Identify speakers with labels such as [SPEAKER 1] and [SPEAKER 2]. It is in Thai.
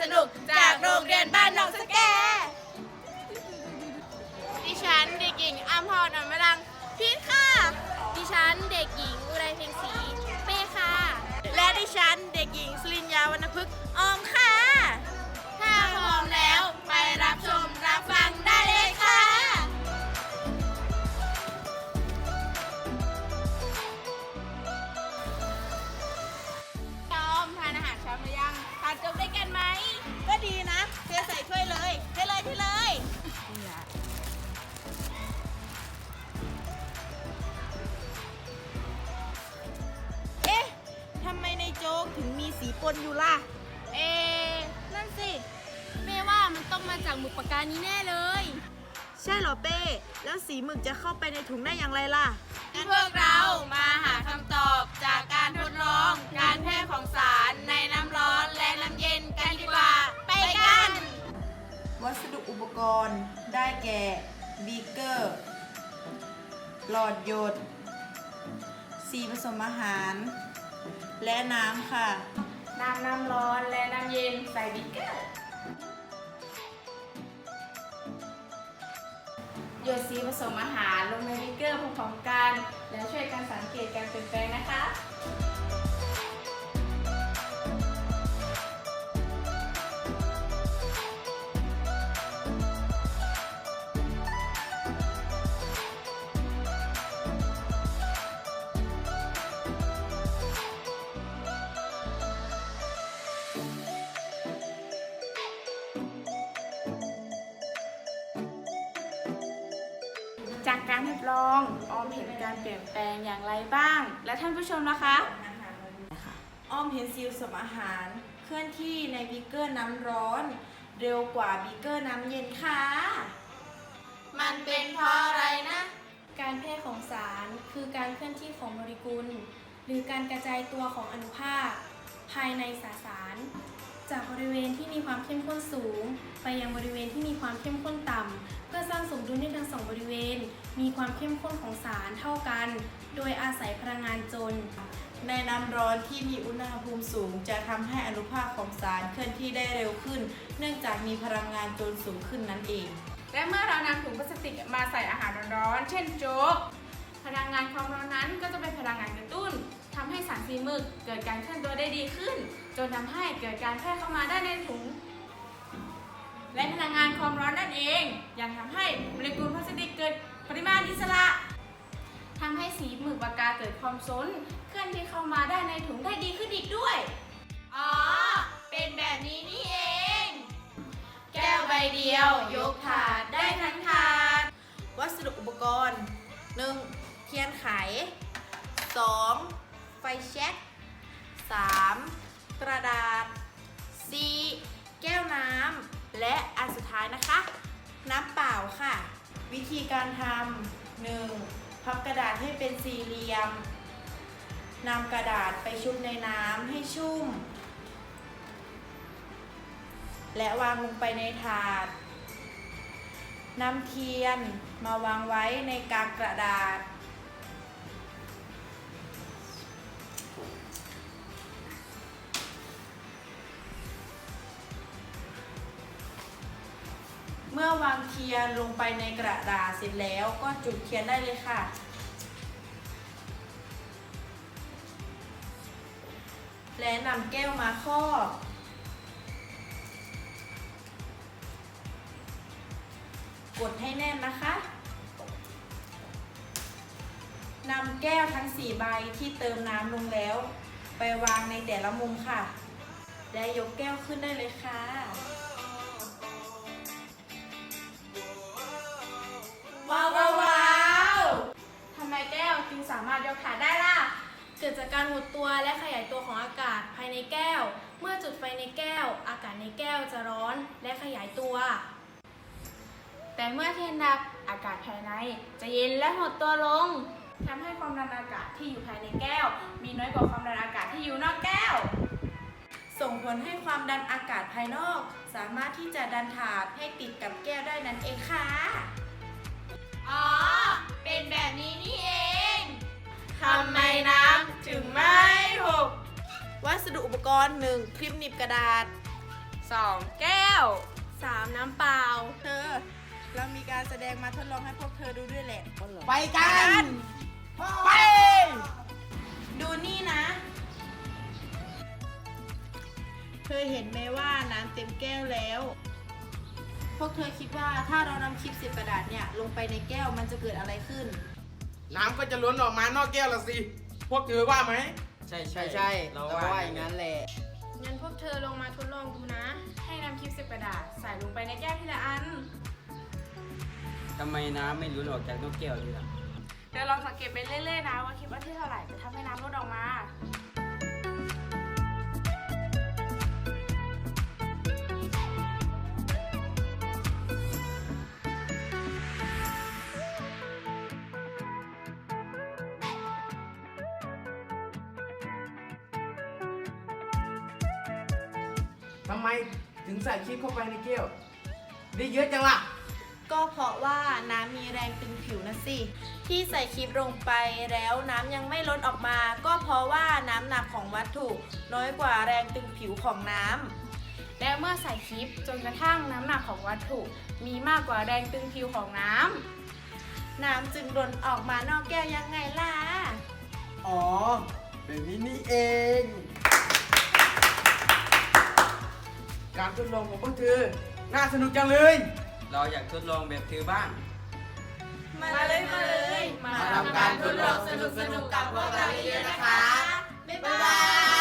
[SPEAKER 1] สนุกจากโรงเรียนบ้านหนองสแก ดิฉันเด็กหญิงอัมพรอัมรังพีทค่ะ ดิฉันเด็กหญิงอุไรเพ็งศรีเป้ค่ะ แ
[SPEAKER 2] ละดิฉันเด็กหญิงสลินยาวรรณพฤกษ์ออมค่ะ ก็ดีนะเทใส่ถ้วยเลยเทเลยเทเลยเอ๊ะทำไมในโจ๊กถึงมีสีปนอยู่ล่ะ
[SPEAKER 1] เอ๊ะนั่นสิเป้ว่ามันต้องมาจากหมึกปากกานี้แน่เลย
[SPEAKER 2] ใช่เหรอเป้ แล้วสีหมึกจะเข้าไปในถุงได้อย่างไรล่ะ
[SPEAKER 1] งั้พวกเรามาหาคำตอบจากการทดลองการแพร่ของสาร
[SPEAKER 2] วัสดุอุปกรณ์ได้แก่บีเกอร์ หลอดหยด สีผสมอาหาร และน้ำค่ะ
[SPEAKER 1] น้ำน้ำร้อนและน้ำเย็นใส่บิ๊กเกอร์ หยดสีผสมอาหารลงในบิ๊กเกอร์พร้อมๆกัน แล้วช่วยกันสังเกตการเปลี่ยนแปลงนะคะ จากการทดลองออมเห็นการเปลี่ยนแปลงอย่างไรบ้าง และท่านผู้ชมนะคะ
[SPEAKER 2] อ้อมเห็นซีลผสมอาหาร เคลื่อนที่ในบีเกอร์น้ำร้อน เร็วกว่าบีเกอร์น้ำเย็นค่ะ
[SPEAKER 1] มันเป็นเพราะอะไรนะ
[SPEAKER 3] การแพร่ของสารคือการเคลื่อนที่ของโมเลกุล หรือการกระจายตัวของอนุภาค ภายในสสาร จากบริเวณที่มีความเข้มข้นสูง ไปยังบริเวณที่มีความเข้มข้นต่ำ เพื่อสร้างสมดุลให้ทั้งสองบริเวณ มีความเข้มข้นของสารเท่ากัน โดยอาศัยพลังงานจน
[SPEAKER 2] ในน้ำร้อนที่มีอุณหภูมิสูง จะทำให้อนุภาคของสารเคลื่อนที่ได้เร็วขึ้น เนื่องจากมีพลังงานจนสูงขึ้นนั่นเอง
[SPEAKER 1] และเมื่อเรานำถุงพลาสติกมาใส่อาหารร้อนๆเช่นโจ๊กำให้สารสีหมึกเกิดการเคลื่อนตัวได้ดีขึ้น จนทำให้เกิดการแพร่เข้ามาได้ในถุง และพลังงานความร้อนนั่นเองยังทำให้โมเลกุลพลาสติกเกิดปริมาณอิสระทำให้สีหมึกปากกาเกิดความซนเคลื่อนที่เข้ามาได้ในถุงได้ดีขึ้นอีกด้วยอ๋อเป็นแบบนี้นี่เอง แก้วใบเดียวยกถาดได้ทั้งถาด
[SPEAKER 2] วัสดุอุปกรณ์ 1. เทียนไข 2. ไฟแช็ก 3. กระดาษ 4. แก้วน้ำ และอันสุดท้ายนะคะ น้ำเปล่าค่ะ วิธีการทำ 1. พับกระดาษให้เป็นสี่เหลี่ยมนำกระดาษไปชุบในน้ำให้ชุ่ม และวางลงไปในถาดนำเทียนมาวางไว้ในกากกระดาษ มื่อวางเทียนลงไปในกระดาษเสร็จแล้วก็จุดเทียนได้เลยค่ะ และนำแก้วมาครอบกดให้แน่นนะคะนำแก้วทั้ง 4 ใบที่เติมน้ำลงแล้ว ไปวางในแต่ละมุมค่ะ และยกแก้วขึ้นได้เลยค่ะ
[SPEAKER 1] ว้าวว้าวว้าวทำไมแก้วจึงสามารถยกถาดได้ล่ะ
[SPEAKER 3] เกิดจากการหดตัวและขยายตัวของอากาศภายในแก้ว เมื่อจุดไฟในแก้ว อากาศในแก้วจะร้อนและขยายตัว
[SPEAKER 1] แต่เมื่อเทียนดับอากาศภายในจะเย็นและหดตัวลงทำให้ความดันอากาศที่อยู่ภายในแก้ว มีน้อยกว่าความดันอากาศที่อยู่นอกแก้ว
[SPEAKER 2] ส่งผลให้ความดันอากาศภายนอก สามารถที่จะดันถาดให้ติดกับแก้วได้นั่นเองค่ะ สดุอุปกรณ์ 1. คลิปหนีบกระดาษ
[SPEAKER 1] สองแก้ว
[SPEAKER 3] 3. น้ำเปล่า
[SPEAKER 2] เธอ เรามีการแสดงมาทดลองให้พวกเธอดูด้วยแหละ
[SPEAKER 4] ไปก
[SPEAKER 5] ั
[SPEAKER 2] น ไป ดูนี่นะ เธอเห็นไหมว่าน้ำเต็มแก้วแล้ว พวกเธอคิดว่าถ้าเรานำคลิปเสียบกระดาษเนี่ยลงไปในแก้วมันจะเกิดอะไรขึ้น
[SPEAKER 4] น้ำก็จะล้นออกมานอกแก้วละสิ พวกเธอว่าไหม
[SPEAKER 6] ใช่ใช่ใช่เราก็ว่าอย่างนั้นแหละ
[SPEAKER 3] งั้นพวกเธอลงมาทดลองดูนะ
[SPEAKER 1] ให้นำคลิปสิบกระดาษใส่ลงไปในแก้วทีละอัน
[SPEAKER 6] ทำไมน้ำไม่ล้นออกจากนกแก้วเลยล่ะ
[SPEAKER 1] เดี๋ยวลองสังเกตไปเรื่อยๆนะว่าคลิปอันที่เท่าไหร่จะทำให้น้ำลดออกมา
[SPEAKER 4] ทำไมถึงใส่คลิปเข้าไปในแก้วได้เยอะจังล่ะ
[SPEAKER 2] ก็เพราะว่าน้ำมีแรงตึงผิวนะสิ ที่ใส่คลิปลงไปแล้วน้ำยังไม่ล้นออกมา ก็เพราะว่าน้ำหนักของวัตถุน้อยกว่าแรงตึงผิวของน้ำ
[SPEAKER 1] และเมื่อใส่คลิปจนกระทั่งน้ำหนักของวัตถุ มีมากกว่าแรงตึงผิวของน้ำ
[SPEAKER 2] น้ำจึงล้นออกมานอกแก้วยังไงล่ะ
[SPEAKER 4] อ๋อแ
[SPEAKER 5] บ
[SPEAKER 4] บนี้นี่เอ
[SPEAKER 5] ง
[SPEAKER 4] การทดลองของพวกเธอ น่าสนุกจังเลย
[SPEAKER 6] เราอยากทดลองแบบเธอบ้าง
[SPEAKER 2] มาเลยมาเลย มาทำการทดลองสนุกๆกับพวกเราเยอะๆนะคะ บ๊ายบาย